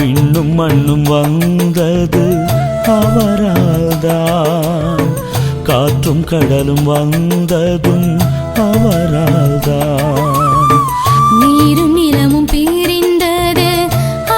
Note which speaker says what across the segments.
Speaker 1: விண்ணும் மண்ணும் வந்தது அவரால்தான். காற்றும் கடலும் வந்ததும் அவரால்தான்.
Speaker 2: நீரும் நிலமும் பிரிந்தது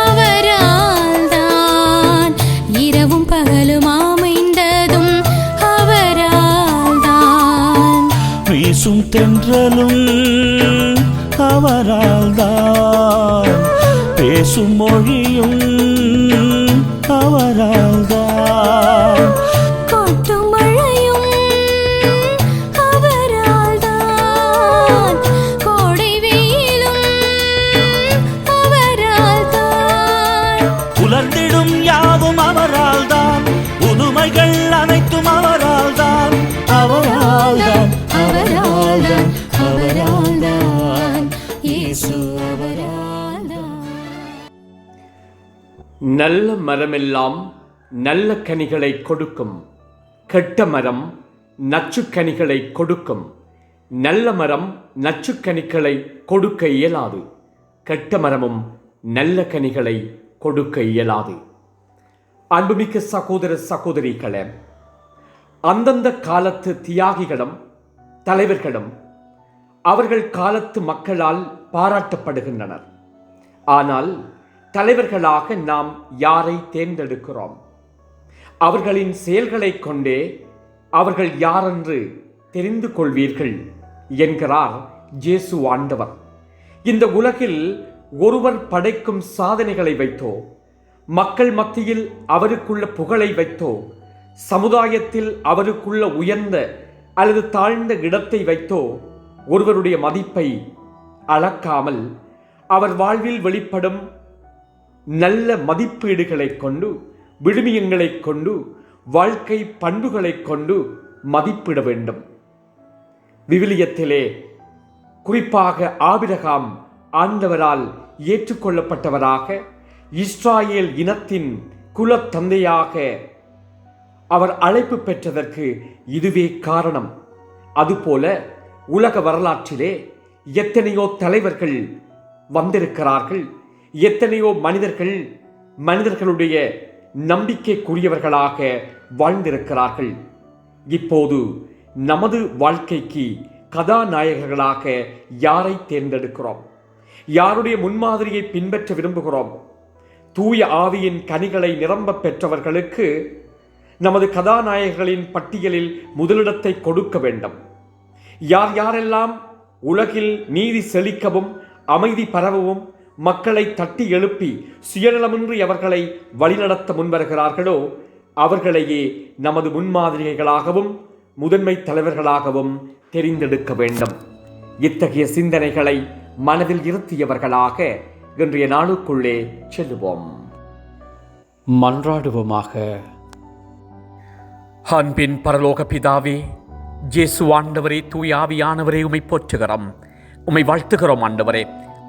Speaker 2: அவரால் தான் இரவும் பகலும் அமைந்ததும் அவரால் தான்
Speaker 1: வீசும் தென்றலும் அவரால்தான். பேசும் மொழியும் அவரால்தான்.
Speaker 2: கொட்டும் மழையும் அவரால் தான் கோடை வெயிலும் அவரால் தான்
Speaker 1: புலர்ந்திடும் யாவும் அவரால்தான். புதுமைகள் அனைத்தும் அவரால்தான். அவரால்தான் அவரால்தான் அவரால்தான். இயேசு அவரால்தான்
Speaker 3: நல்ல மரமெல்லாம் நல்ல கனிகளை கொடுக்கும். கெட்ட மரம் நச்சுக்கனிகளை கொடுக்கும். நல்ல மரம் நச்சுக்கனிகளை கொடுக்க இயலாது. கெட்ட மரமும் நல்ல கனிகளை கொடுக்க இயலாது. அன்புமிக்க சகோதர சகோதரிகளே அந்தந்த காலத்து தியாகிகளும் தலைவர்களும் அவர்கள் காலத்து மக்களால் பாராட்டப்படுகின்றனர். ஆனால் தலைவர்களாக நாம் யாரை தேர்ந்தெடுக்கிறோம்? அவர்களின் செயல்களைக் கொண்டே அவர்கள் யாரென்று தெரிந்து கொள்வீர்கள் என்கிறார் ஜேசு ஆண்டவர். இந்த உலகில் ஒருவர் படைக்கும் சாதனைகளை வைத்தோ மக்கள் மத்தியில் அவருக்குள்ள புகழை வைத்தோ சமுதாயத்தில் அவருக்குள்ள உயர்ந்த அல்லது தாழ்ந்த இடத்தை வைத்தோ ஒருவருடைய மதிப்பை அளக்காமல் அவர் வாழ்வில் வெளிப்படும் நல்ல மதிப்பீடுகளைக் கொண்டு விழுமியங்களை கொண்டு வாழ்க்கை பண்புகளைக் கொண்டு மதிப்பிட வேண்டும். விவிலியத்திலே குறிப்பாக ஆபிரகாம் ஆண்டவரால் ஏற்றுக்கொள்ளப்பட்டவராக இஸ்ராயேல் இனத்தின் குலத்தந்தையாக அவர் அழைப்பு பெற்றதற்கு இதுவே காரணம். அதுபோல உலக வரலாற்றிலே எத்தனையோ தலைவர்கள் வந்திருக்கிறார்கள். எத்தனையோ மனிதர்கள் மனிதர்களுடைய நம்பிக்கைக்குரியவர்களாக வாழ்ந்திருக்கிறார்கள். இப்போது நமது வாழ்க்கைக்கு கதாநாயகர்களாக யாரை தேர்ந்தெடுக்கிறோம்? யாருடைய முன்மாதிரியை பின்பற்ற விரும்புகிறோம்? தூய ஆவியின் கனிகளை நிரம்ப பெற்றவர்களுக்கு நமது கதாநாயகர்களின் பட்டியலில் முதலிடத்தை கொடுக்க வேண்டும். யார் யாரெல்லாம் உலகில் நீதி செழிக்கவும் அமைதி பரவவும் மக்களை தட்டி எழுப்பி சுயநலமின்றி அவர்களை வழிநடத்த முன்வருகிறார்களோ அவர்களையே நமது முன்மாதிரிகளாகவும் முதன்மை தலைவர்களாகவும் தெரிந்தெடுக்க வேண்டும். இத்தகைய சிந்தனைகளை மனதில் இருத்தியவர்களாக இன்றைய நாளுக்குள்ளே செல்லுவோம். மன்றாடுவோமாக. அன்பின் பரலோக பிதாவே ஜேசு ஆண்டவரே தூயாவியானவரே உமை போற்றுகிறோம். உமை வாழ்த்துகிறோம் ஆண்டவரே.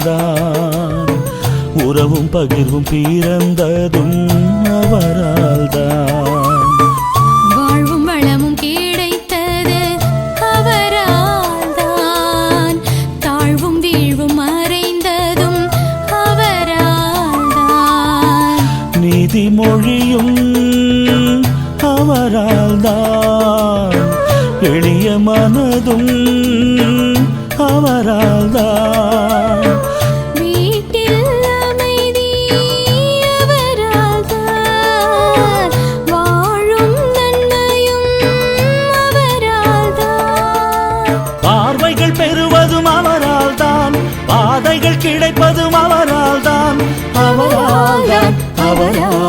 Speaker 1: அவரால்தான் உறவும் பகிர்வும் பிறந்ததும் அவரால்தான்.
Speaker 2: வாழ்வும் வளமும் கிடைத்தது அவரால் தான் தாழ்வும் வீழ்வும் மறைந்ததும் அவரால் தான்
Speaker 1: நீதிமொழியும் அவரால்தான். எளிய மனதும் அவரால்தான் ಅವರಾ